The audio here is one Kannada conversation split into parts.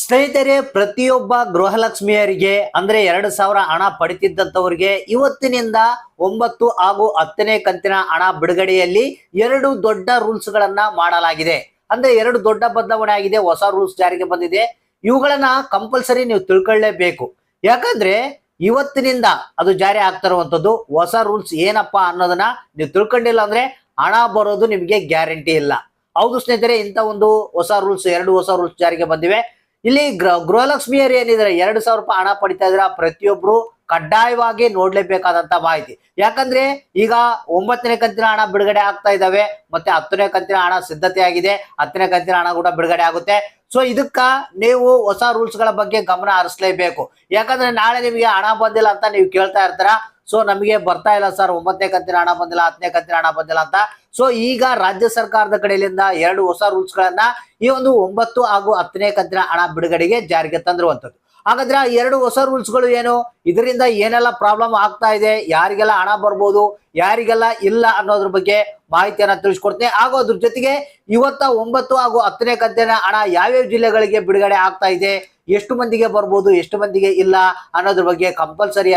ಸ್ನೇಹಿತರೆ, ಪ್ರತಿಯೊಬ್ಬ ಗೃಹಲಕ್ಷ್ಮಿಯರಿಗೆ, ಅಂದ್ರೆ ಎರಡು ಸಾವಿರ ಹಣ ಪಡಿತಿದ್ದಂಥವ್ರಿಗೆ ಇವತ್ತಿನಿಂದ ಒಂಬತ್ತು ಹಾಗೂ ಹತ್ತನೇ ಕಂತಿನ ಹಣ ಬಿಡುಗಡೆಯಲ್ಲಿ ಎರಡು ದೊಡ್ಡ ರೂಲ್ಸ್ ಗಳನ್ನ ಮಾಡಲಾಗಿದೆ. ಅಂದ್ರೆ ಎರಡು ದೊಡ್ಡ ಬದಲಾವಣೆ ಆಗಿದೆ, ಹೊಸ ರೂಲ್ಸ್ ಜಾರಿಗೆ ಬಂದಿದೆ. ಇವುಗಳನ್ನ ಕಂಪಲ್ಸರಿ ನೀವು ತಿಳ್ಕೊಳ್ಳೇಬೇಕು. ಯಾಕಂದ್ರೆ ಇವತ್ತಿನಿಂದ ಅದು ಜಾರಿ ಆಗ್ತಿರುವಂತದ್ದು ಹೊಸ ರೂಲ್ಸ್ ಏನಪ್ಪಾ ಅನ್ನೋದನ್ನ ನೀವು ತಿಳ್ಕೊಂಡಿಲ್ಲ ಅಂದ್ರೆ ಹಣ ಬರೋದು ನಿಮಗೆ ಗ್ಯಾರಂಟಿ ಇಲ್ಲ. ಹೌದು ಸ್ನೇಹಿತರೆ, ಇಂಥ ಒಂದು ಹೊಸ ರೂಲ್ಸ್, ಎರಡು ಹೊಸ ರೂಲ್ಸ್ ಜಾರಿಗೆ ಬಂದಿವೆ. ಇಲ್ಲಿ ಗೃಹ ಗೃಹಲಕ್ಷ್ಮಿಯರು ಏನಿದ್ರೆ ಎರಡು ಸಾವಿರ ರೂಪಾಯಿ ಹಣ ಪಡಿತಾ ಇದ್ರ ಪ್ರತಿಯೊಬ್ರು ಕಡ್ಡಾಯವಾಗಿ ನೋಡ್ಲೇಬೇಕಾದಂತ ಮಾಹಿತಿ. ಯಾಕಂದ್ರೆ ಈಗ ಒಂಬತ್ತನೇ ಕಂತಿನ ಹಣ ಬಿಡುಗಡೆ ಆಗ್ತಾ ಇದಾವೆ ಮತ್ತೆ ಹತ್ತನೇ ಕಂತಿನ ಹಣ ಸಿದ್ಧತೆ ಆಗಿದೆ ಹತ್ತನೇ ಕಂತಿನ ಹಣ ಕೂಡ ಬಿಡುಗಡೆ ಆಗುತ್ತೆ. ಸೊ ಇದಕ್ಕ ನೀವು ಹೊಸ ರೂಲ್ಸ್ಗಳ ಬಗ್ಗೆ ಗಮನ ಹರಿಸಲೇಬೇಕು. ಯಾಕಂದ್ರೆ ನಾಳೆ ನಿಮಗೆ ಹಣ ಬಂದಿಲ್ಲ ಅಂತ ನೀವು ಕೇಳ್ತಾ ಇರ್ತಾರ? ಸೊ ನಮಗೆ ಬರ್ತಾ ಇಲ್ಲ ಸರ್ ಒಂಬತ್ತನೇ ಕಂತಿನ ಹಣ ಬಂದಿಲ್ಲ, ಹತ್ತನೇ ಕಂತಿನ ಹಣ ಬಂದಿಲ್ಲ ಅಂತ. ಸೊ ಈಗ ರಾಜ್ಯ ಸರ್ಕಾರದ ಕಡೆಯಿಂದ ಎರಡು ಹೊಸ ರೂಲ್ಸ್ ಗಳನ್ನ ಈ ಒಂದು ಒಂಬತ್ತು ಹಾಗೂ ಹತ್ತನೇ ಕಂತಿನ ಹಣ ಬಿಡುಗಡೆಗೆ ಜಾರಿಗೆ ತಂದಿರುವಂತದ್ದು ಹಾಗಾದ್ರೆ ಎರಡು ಹೊಸ ರೂಲ್ಸ್ಗಳು ಏನು? ಇದರಿಂದ ಏನೆಲ್ಲ ಪ್ರಾಬ್ಲಮ್ ಆಗ್ತಾ ಇದೆ? ಯಾರಿಗೆಲ್ಲ ಹಣ ಬರ್ಬೋದು? ಯಾರಿಗೆಲ್ಲ ಇಲ್ಲ ಅನ್ನೋದ್ರ ಬಗ್ಗೆ ಮಾಹಿತಿಯನ್ನ ತಿಳಿಸ್ಕೊಡ್ತೀನಿ. ಹಾಗೂ ಅದ್ರ ಜೊತೆಗೆ ಇವತ್ತ ಒಂಬತ್ತು ಹಾಗೂ ಹತ್ತನೇ ಕಂತಿನ ಹಣ ಯಾವ್ಯಾವ ಜಿಲ್ಲೆಗಳಿಗೆ ಬಿಡುಗಡೆ ಆಗ್ತಾ ಇದೆ, ಎಷ್ಟು ಮಂದಿಗೆ ಬರ್ಬೋದು, ಎಷ್ಟು ಮಂದಿಗೆ ಇಲ್ಲ ಅನ್ನೋದ್ರ ಬಗ್ಗೆ ಕಂಪಲ್ಸರಿ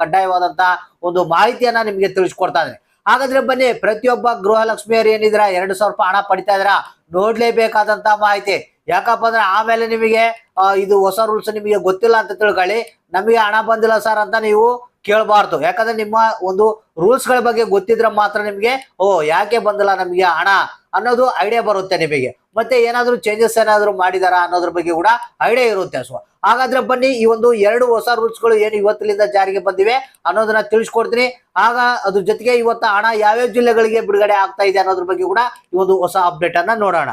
ಕಡ್ಡಾಯವಾದಂತ ಒಂದು ಮಾಹಿತಿಯನ್ನ ನಿಮಗೆ ತಿಳಿಸ್ಕೊಡ್ತಾ ಹಾಗಾದ್ರೆ ಬನ್ನಿ, ಪ್ರತಿಯೊಬ್ಬ ಗೃಹಲಕ್ಷ್ಮಿಯರು ಏನಿದ್ರ, ಎರಡು ಸಾವಿರ ರೂಪಾಯಿ ಹಣ ಪಡಿತಾ ಇದ್ರ, ನೋಡ್ಲೇಬೇಕಾದಂತ ಮಾಹಿತಿ. ಯಾಕಪ್ಪ ಅಂದ್ರೆ ಆಮೇಲೆ ನಿಮಗೆ ಇದು ಹೊಸ ರೂಲ್ಸ್ ನಿಮಗೆ ಗೊತ್ತಿಲ್ಲ ಅಂತ ತಿಳ್ಕೊಳ್ಳಿ. ನಮಗೆ ಹಣ ಬಂದಿಲ್ಲ ಸರ್ ಅಂತ ನೀವು ಕೇಳಬಾರ್ದು. ಯಾಕಂದ್ರೆ ನಿಮ್ಮ ಒಂದು ರೂಲ್ಸ್ಗಳ ಬಗ್ಗೆ ಗೊತ್ತಿದ್ರೆ ಮಾತ್ರ ನಿಮಗೆ, ಓ, ಯಾಕೆ ಬಂದಲ್ಲ ನಮಗೆ ಹಣ ಅನ್ನೋದು ಐಡಿಯಾ ಬರುತ್ತೆ ನಿಮಗೆ. ಮತ್ತೆ ಏನಾದರೂ ಚೇಂಜಸ್ ಏನಾದರೂ ಮಾಡಿದಾರ ಅನ್ನೋದ್ರ ಬಗ್ಗೆ ಕೂಡ ಐಡಿಯಾ ಇರುತ್ತೆ. ಸೊ ಹಾಗಾದ್ರೆ ಬನ್ನಿ, ಈ ಒಂದು ಎರಡು ಹೊಸ ರೂಲ್ಸ್ಗಳು ಏನು ಇವತ್ತಿನಿಂದ ಜಾರಿಗೆ ಬಂದಿವೆ ಅನ್ನೋದನ್ನ ತಿಳಿಸ್ಕೊಡ್ತೀನಿ. ಆಗ ಅದ್ರ ಜೊತೆಗೆ ಇವತ್ತ ಹಣ ಯಾವ್ಯಾವ ಜಿಲ್ಲೆಗಳಿಗೆ ಬಿಡುಗಡೆ ಆಗ್ತಾ ಇದೆ ಅನ್ನೋದ್ರ ಬಗ್ಗೆ ಕೂಡ ಈ ಒಂದು ಹೊಸ ಅಪ್ಡೇಟ್ ಅನ್ನ ನೋಡೋಣ.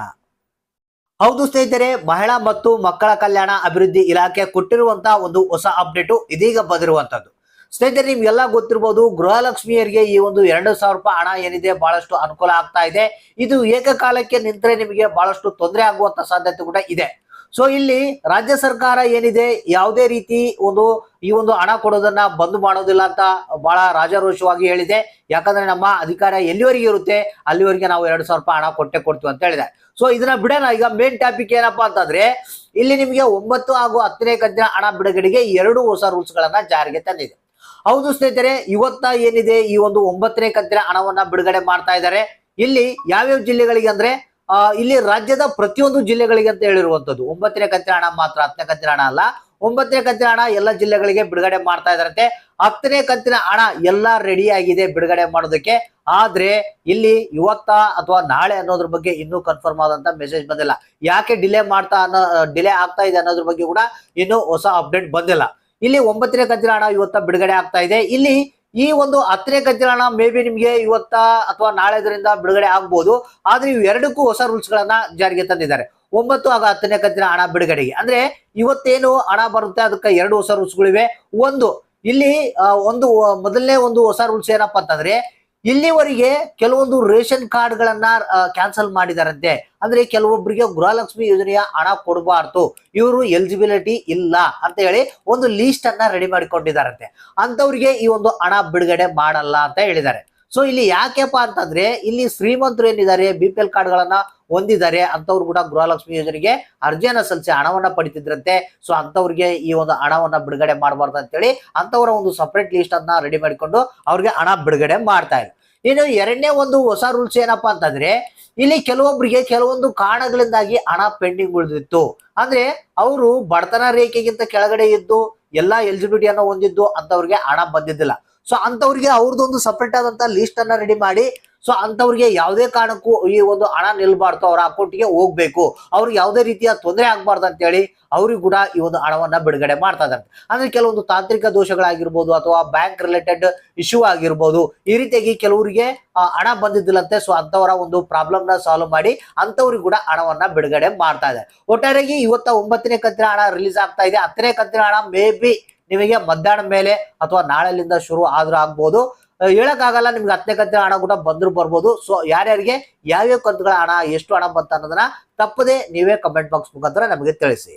ಹೌದು ಸ್ನೇಹಿತರೆ, ಮಹಿಳಾ ಮತ್ತು ಮಕ್ಕಳ ಕಲ್ಯಾಣ ಅಭಿವೃದ್ಧಿ ಇಲಾಖೆ ಕೊಟ್ಟಿರುವಂತಹ ಒಂದು ಹೊಸ ಅಪ್ಡೇಟು ಇದೀಗ ಬಂದಿರುವಂತದ್ದು. ಸ್ನೇಹಿತರೆ, ನಿಮ್ಗೆಲ್ಲ ಗೊತ್ತಿರ್ಬೋದು, ಗೃಹಲಕ್ಷ್ಮಿಯರಿಗೆ ಈ ಒಂದು ಎರಡು ಸಾವಿರ ರೂಪಾಯಿ ಹಣ ಏನಿದೆ ಬಹಳಷ್ಟು ಅನುಕೂಲ ಆಗ್ತಾ ಇದೆ. ಇದು ಏಕಕಾಲಕ್ಕೆ ನಿಂತರೆ ನಿಮಗೆ ಬಹಳಷ್ಟು ತೊಂದರೆ ಆಗುವಂತ ಸಾಧ್ಯತೆ ಕೂಡ ಇದೆ. ಸೊ ಇಲ್ಲಿ ರಾಜ್ಯ ಸರ್ಕಾರ ಏನಿದೆ, ಯಾವುದೇ ರೀತಿ ಒಂದು, ಈ ಒಂದು ಹಣ ಕೊಡೋದನ್ನ ಬಂದ್ ಮಾಡೋದಿಲ್ಲ ಅಂತ ಬಹಳ ರಾಜಾರೋಷವಾಗಿ ಹೇಳಿದೆ. ಯಾಕಂದ್ರೆ ನಮ್ಮ ಅಧಿಕಾರ ಎಲ್ಲಿವರೆಗೆ ಇರುತ್ತೆ, ಅಲ್ಲಿವರೆಗೆ ನಾವು ಎರಡು ಸಾವಿರ ರೂಪಾಯಿ ಹಣ ಕೊಟ್ಟೆ ಕೊಡ್ತೀವಿ ಅಂತ ಹೇಳಿದೆ. ಸೊ ಇದನ್ನ ಬಿಡೋಣ. ಈಗ ಮೇನ್ ಟಾಪಿಕ್ ಏನಪ್ಪಾ ಅಂತಂದ್ರೆ, ಇಲ್ಲಿ ನಿಮಗೆ ಒಂಬತ್ತು ಹಾಗೂ ಹತ್ತನೇ ಕಂತಿನ ಹಣ ಬಿಡುಗಡೆಗೆ ಎರಡು ಹೊಸ ರೂಲ್ಸ್ ಗಳನ್ನ ಜಾರಿಗೆ ತಂದಿದೆ. ಹೌದು ಸ್ನೇಹಿತರೆ, ಇವತ್ತ ಏನಿದೆ, ಈ ಒಂದು ಒಂಬತ್ತನೇ ಕಂತಿನ ಹಣವನ್ನ ಬಿಡುಗಡೆ ಮಾಡ್ತಾ ಇದ್ದಾರೆ. ಇಲ್ಲಿ ಯಾವ್ಯಾವ ಜಿಲ್ಲೆಗಳಿಗೆ ಅಂದ್ರೆ ಇಲ್ಲಿ ರಾಜ್ಯದ ಪ್ರತಿಯೊಂದು ಜಿಲ್ಲೆಗಳಿಗೆ ಅಂತ ಹೇಳಿರುವಂತದ್ದು ಒಂಬತ್ತನೇ ಕಂತಿನ ಹಣ ಮಾತ್ರ, ಹತ್ತನೇ ಕಂತಿನ ಹಣ ಅಲ್ಲ. ಒಂಬತ್ತನೇ ಕಂತಿನ ಹಣ ಎಲ್ಲ ಜಿಲ್ಲೆಗಳಿಗೆ ಬಿಡುಗಡೆ ಮಾಡ್ತಾ ಇದ್ದಾರಂತೆ. ಹತ್ತನೇ ಕಂತಿನ ಹಣ ಎಲ್ಲ ರೆಡಿ ಆಗಿದೆ ಬಿಡುಗಡೆ ಮಾಡೋದಕ್ಕೆ. ಆದ್ರೆ, ಇಲ್ಲಿ ಇವತ್ತ ಅಥವಾ ನಾಳೆ ಅನ್ನೋದ್ರ ಬಗ್ಗೆ ಇನ್ನೂ ಕನ್ಫರ್ಮ್ ಆದಂತ ಮೆಸೇಜ್ ಬಂದಿಲ್ಲ. ಯಾಕೆ ಡಿಲೇ ಮಾಡ್ತಾ ಅನ್ನೋ ಡಿಲೇ ಆಗ್ತಾ ಇದೆ ಅನ್ನೋದ್ರ ಬಗ್ಗೆ ಕೂಡ ಇನ್ನೂ ಹೊಸ ಅಪ್ಡೇಟ್ ಬಂದಿಲ್ಲ. ಇಲ್ಲಿ ಒಂಬತ್ತನೇ ಕಂತಿನ ಹಣ ಇವತ್ತ ಬಿಡುಗಡೆ ಆಗ್ತಾ ಇದೆ. ಇಲ್ಲಿ ಈ ಒಂದು ಹತ್ತನೇ ಕಂತಿನ ಹಣ ಮೇ ಬಿ ನಿಮ್ಗೆ ಇವತ್ತ ಅಥವಾ ನಾಳೆದರಿಂದ ಬಿಡುಗಡೆ ಆಗ್ಬೋದು. ಆದ್ರೆ ಇವು ಎರಡಕ್ಕೂ ಹೊಸ ರೂಲ್ಸ್ ಗಳನ್ನ ಜಾರಿಗೆ ತಂದಿದ್ದಾರೆ. ಒಂಬತ್ತು ಹಾಗೂ ಹತ್ತನೇ ಕಂತಿನ ಹಣ ಬಿಡುಗಡೆಗೆ. ಅಂದ್ರೆ ಇವತ್ತೇನು ಹಣ ಬರುತ್ತೆ? ಅದಕ್ಕೆ ಎರಡು ಹೊಸ ರೂಲ್ಸ್ಗಳಿವೆ ಒಂದು, ಇಲ್ಲಿ ಒಂದು ಮೊದಲನೇ ಒಂದು ಹೊಸ ರೂಲ್ಸ್ ಏನಪ್ಪಾ ಅಂತಂದ್ರೆ ಇಲ್ಲಿವರೆಗೆ ಕೆಲವೊಂದು ರೇಷನ್ ಕಾರ್ಡ್ ಗಳನ್ನ ಕ್ಯಾನ್ಸಲ್ ಮಾಡಿದಾರಂತೆ. ಅಂದ್ರೆ ಕೆಲವೊಬ್ಬರಿಗೆ ಗೃಹಲಕ್ಷ್ಮಿ ಯೋಜನೆಯ ಹಣ ಕೊಡಬಾರ್ದು. ಇವರು ಎಲಿಜಿಬಿಲಿಟಿ ಇಲ್ಲ ಅಂತ ಹೇಳಿ ಒಂದು ಲೀಸ್ಟ್ ಅನ್ನ ರೆಡಿ ಮಾಡಿಕೊಂಡಿದ್ದಾರಂತೆ ಅಂತವ್ರಿಗೆ ಈ ಒಂದು ಹಣ ಬಿಡುಗಡೆ ಮಾಡಲ್ಲ ಅಂತ ಹೇಳಿದ್ದಾರೆ. ಸೊ ಇಲ್ಲಿ ಯಾಕೆಪ್ಪ ಅಂತಂದ್ರೆ, ಇಲ್ಲಿ ಶ್ರೀಮಂತರು ಏನಿದ್ದಾರೆ ಬಿ ಪಿ ಎಲ್ ಕಾರ್ಡ್ಗಳನ್ನ ಹೊಂದಿದ್ದಾರೆ, ಅಂತವ್ರು ಕೂಡ ಗೃಹಲಕ್ಷ್ಮಿ ಯೋಜನೆಗೆ ಅರ್ಜಿಯನ್ನ ಸಲ್ಲಿಸಿ ಹಣವನ್ನ ಪಡಿತಿದ್ರಂತೆ. ಸೊ ಅಂತವ್ರಿಗೆ ಈ ಒಂದು ಹಣವನ್ನ ಬಿಡುಗಡೆ ಮಾಡಬಾರ್ದು ಅಂತೇಳಿ ಅಂತವರ ಒಂದು ಸಪರೇಟ್ ಲಿಸ್ಟ್ ಅನ್ನ ರೆಡಿ ಮಾಡಿಕೊಂಡು ಅವ್ರಿಗೆ ಹಣ ಬಿಡುಗಡೆ ಮಾಡ್ತಾ ಇದ್ರು. ಇನ್ನು ಎರಡನೇ ಒಂದು ಹೊಸ ರೂಲ್ಸ್ ಏನಪ್ಪಾ ಅಂತಂದ್ರೆ, ಇಲ್ಲಿ ಕೆಲವೊಬ್ಬರಿಗೆ ಕೆಲವೊಂದು ಕಾರಣಗಳಿಂದಾಗಿ ಹಣ ಪೆಂಡಿಂಗ್ ಉಳಿದಿತ್ತು. ಅಂದ್ರೆ, ಅವರು ಬಡತನ ರೇಖೆಗಿಂತ ಕೆಳಗಡೆ ಇದ್ದು, ಎಲ್ಲಾ ಎಲಿಜಿಬಿಲಿಟಿಯನ್ನು ಹೊಂದಿದ್ದು ಅಂತವ್ರಿಗೆ ಹಣ ಬಂದಿದ್ದಿಲ್ಲ. ಸೊ ಅಂತವ್ರಿಗೆ ಅವ್ರದ್ದೊಂದು ಸಪ್ರೇಟ್ ಆದಂತ ಲಿಸ್ಟ್ ರೆಡಿ ಮಾಡಿ ಸೊ ಅಂತವ್ರಿಗೆ ಯಾವುದೇ ಕಾರಣಕ್ಕೂ ಈ ಒಂದು ಹಣ ನಿಲ್ಬಾರ್ದು, ಅವರ ಅಕೌಂಟ್ಗೆ ಹೋಗ್ಬೇಕು. ಅವ್ರಿಗೆ ಯಾವುದೇ ರೀತಿಯ ತೊಂದರೆ ಆಗ್ಬಾರ್ದು ಅಂತೇಳಿ ಅವ್ರಿಗೆ ಕೂಡ ಈ ಒಂದು ಹಣವನ್ನ ಬಿಡುಗಡೆ ಮಾಡ್ತಾ ಇದ್ದಾರೆ. ಅಂದ್ರೆ ಕೆಲವೊಂದು ತಾಂತ್ರಿಕ ದೋಷಗಳಾಗಿರ್ಬೋದು ಅಥವಾ ಬ್ಯಾಂಕ್ ರಿಲೇಟೆಡ್ ಇಶ್ಯೂ ಆಗಿರ್ಬೋದು, ಈ ರೀತಿಯಾಗಿ ಕೆಲವರಿಗೆ ಹಣ ಬಂದಿದ್ದಿಲ್ಲಂತೆ ಸೊ ಅಂತವರ ಒಂದು ಪ್ರಾಬ್ಲಮ್ನ ಸಾಲ್ವ್ ಮಾಡಿ ಅಂತವ್ರಿಗೆ ಕೂಡ ಹಣವನ್ನ ಬಿಡುಗಡೆ ಮಾಡ್ತಾ ಇದೆ ಒಟ್ಟಾರೆಯಾಗಿ ಇವತ್ತ ಒಂಬತ್ತನೇ ಕಂತಿನ ಹಣ ರಿಲೀಸ್ ಆಗ್ತಾ ಇದೆ. ಹತ್ತನೇ ಕಂತಿನ ಹಣ ಮೇ ಬಿ ನಿಮಗೆ ಮಧ್ಯಾಹ್ನ ಮೇಲೆ ಅಥವಾ ನಾಳೆಲಿಂದ ಶುರು ಆದ್ರೂ ಆಗ್ಬೋದು. ಹೇಳಕ್ಕಾಗಲ್ಲ, ನಿಮ್ಗೆ ಹತ್ತನೇ ಕಂತಿನ ಹಣ ಕೂಡ ಬಂದ್ರು ಬರ್ಬೋದು. ಸೊ ಯಾರ್ಯಾರಿಗೆ, ಯಾವ್ಯಾವ ಕಂತುಗಳ ಹಣ, ಎಷ್ಟು ಹಣ ಬಂತ ಅನ್ನೋದನ್ನ ತಪ್ಪದೆ ನೀವೇ ಕಮೆಂಟ್ ಬಾಕ್ಸ್ ಮುಖಾಂತರ ನಮಗೆ ತಿಳಿಸಿ.